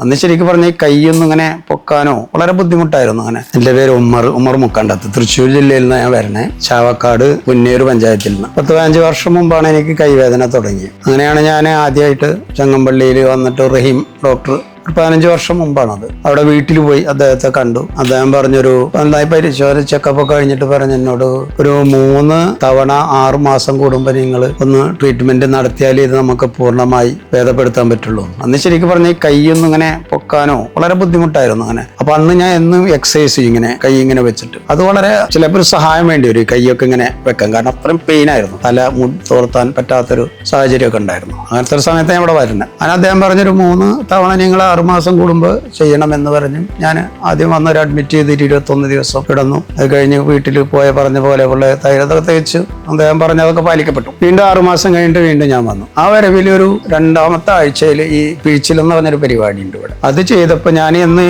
അന്ന് ശരിക്കും പറഞ്ഞ ഈ കൈയൊന്നും ഇങ്ങനെ പൊക്കാനോ വളരെ ബുദ്ധിമുട്ടായിരുന്നു അങ്ങനെ. എന്റെ പേര് ഉമ്മർ ഉമ്മർ മുക്കണ്ടത്ത്. തൃശ്ശൂർ ജില്ലയിൽ നിന്ന് ഞാൻ വരണേ. ചാവക്കാട് പുന്നേര് പഞ്ചായത്തിൽ നിന്ന്. പത്ത് പതിനഞ്ച് വർഷം മുമ്പാണ് എനിക്ക് കൈവേദന തുടങ്ങിയത്. അങ്ങനെയാണ് ഞാൻ ആദ്യമായിട്ട് ചങ്ങമ്പള്ളിയിൽ വന്നിട്ട് റഹീം ഡോക്ടർ പതിനഞ്ച് വർഷം മുമ്പാണത്. അവിടെ വീട്ടിൽ പോയി അദ്ദേഹത്തെ കണ്ടു. അദ്ദേഹം പറഞ്ഞൊരു നന്നായി പരിശോധന ചെക്കപ്പ് ഒക്കെ കഴിഞ്ഞിട്ട് പറഞ്ഞു എന്നോട് ഒരു മൂന്ന് തവണ ആറു മാസം കൂടുമ്പോൾ നിങ്ങൾ ഒന്ന് ട്രീറ്റ്മെന്റ് നടത്തിയാൽ ഇത് നമുക്ക് പൂർണമായി ഭേദപ്പെടുത്താൻ പറ്റുള്ളൂ. അന്ന് ശരിക്കും പറഞ്ഞ ഈ കൈയൊന്നും ഇങ്ങനെ പൊക്കാനോ വളരെ ബുദ്ധിമുട്ടായിരുന്നു അങ്ങനെ. അപ്പൊ അന്ന് ഞാൻ എന്നും എക്സസൈസ് ചെയ്യും ഇങ്ങനെ കൈ ഇങ്ങനെ വെച്ചിട്ട്. അത് വളരെ ചിലപ്പോൾ ഒരു സഹായം വേണ്ടി വരും കൈയൊക്കെ ഇങ്ങനെ വെക്കാൻ. കാരണം അത്രയും പെയിൻ ആയിരുന്നു. തല തോർത്താൻ പറ്റാത്തൊരു സാഹചര്യമൊക്കെ ഉണ്ടായിരുന്നു. അങ്ങനത്തെ ഒരു സമയത്ത് ഞാൻ ഇവിടെ വരുന്നത്. അങ്ങനെ അദ്ദേഹം പറഞ്ഞൊരു മൂന്ന് തവണ നിങ്ങൾ ആറുമാസം കൂടുമ്പോൾ ചെയ്യണമെന്ന് പറഞ്ഞു. ഞാൻ ആദ്യം വന്നൊരു അഡ്മിറ്റ് ചെയ്തിട്ട് ഇരുപത്തൊന്ന് ദിവസം കിടന്നു. അത് കഴിഞ്ഞ് വീട്ടിൽ പോയ പറഞ്ഞ പോലെ ഉള്ള തൈലതൊക്കെ തേച്ച് അദ്ദേഹം പറഞ്ഞതൊക്കെ പാലിക്കപ്പെട്ടു. വീണ്ടും ആറുമാസം കഴിഞ്ഞിട്ട് വീണ്ടും ഞാൻ വന്നു. ആ വരവിൽ ഒരു രണ്ടാമത്തെ ആഴ്ചയിൽ ഈ പിഴിച്ചിലെന്ന് പറഞ്ഞൊരു പരിപാടി ഉണ്ട് ഇവിടെ. അത് ചെയ്തപ്പോൾ ഞാൻ ഇന്ന്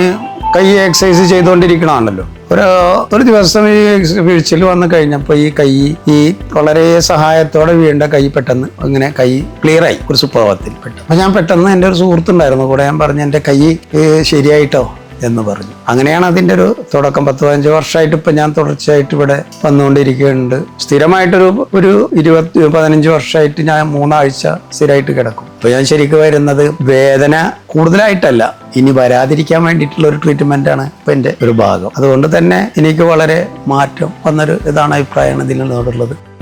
കൈ എക്സസൈസ് ചെയ്തുകൊണ്ടിരിക്കണമാണല്ലോ ഒരു ഒരു ദിവസം ഈ വീഴ്ചയിൽ വന്നു കഴിഞ്ഞപ്പോൾ ഈ കൈ ഈ വളരെ സഹായത്തോടെ വീണ്ട കൈ പെട്ടെന്ന് ഇങ്ങനെ കൈ ക്ലിയർ ആയി. ഒരു സുപ്രഭാതത്തിൽ പെട്ടെന്ന്. അപ്പം ഞാൻ പെട്ടെന്ന് എന്റെ ഒരു സുഹൃത്തുണ്ടായിരുന്നു. കൂടെ ഞാൻ പറഞ്ഞു എന്റെ കൈ ശരിയായിട്ടോ? എന്ന് പറഞ്ഞു. അങ്ങനെയാണ് അതിന്റെ ഒരു തുടക്കം. പത്ത് പതിനഞ്ച് വർഷമായിട്ട് ഇപ്പം ഞാൻ തുടർച്ചയായിട്ട് ഇവിടെ വന്നുകൊണ്ടിരിക്കുന്നുണ്ട്. സ്ഥിരമായിട്ടൊരു ഒരു ഇരുപത്തി പതിനഞ്ച് വർഷമായിട്ട് ഞാൻ മൂന്നാഴ്ച സ്ഥിരമായിട്ട് കിടക്കും. ഇപ്പൊ ഞാൻ ശരിക്കും വരുന്നത് വേദന കൂടുതലായിട്ടല്ല. ഇനി വരാതിരിക്കാൻ വേണ്ടിയിട്ടുള്ള ഒരു ട്രീറ്റ്മെന്റ് ആണ് ഇപ്പം എന്റെ ഒരു ഭാഗം. അതുകൊണ്ട് തന്നെ എനിക്ക് വളരെ മാറ്റം വന്നൊരു ഇതാണ് അഭിപ്രായമാണ് ഇതിനുള്ളതുള്ളത്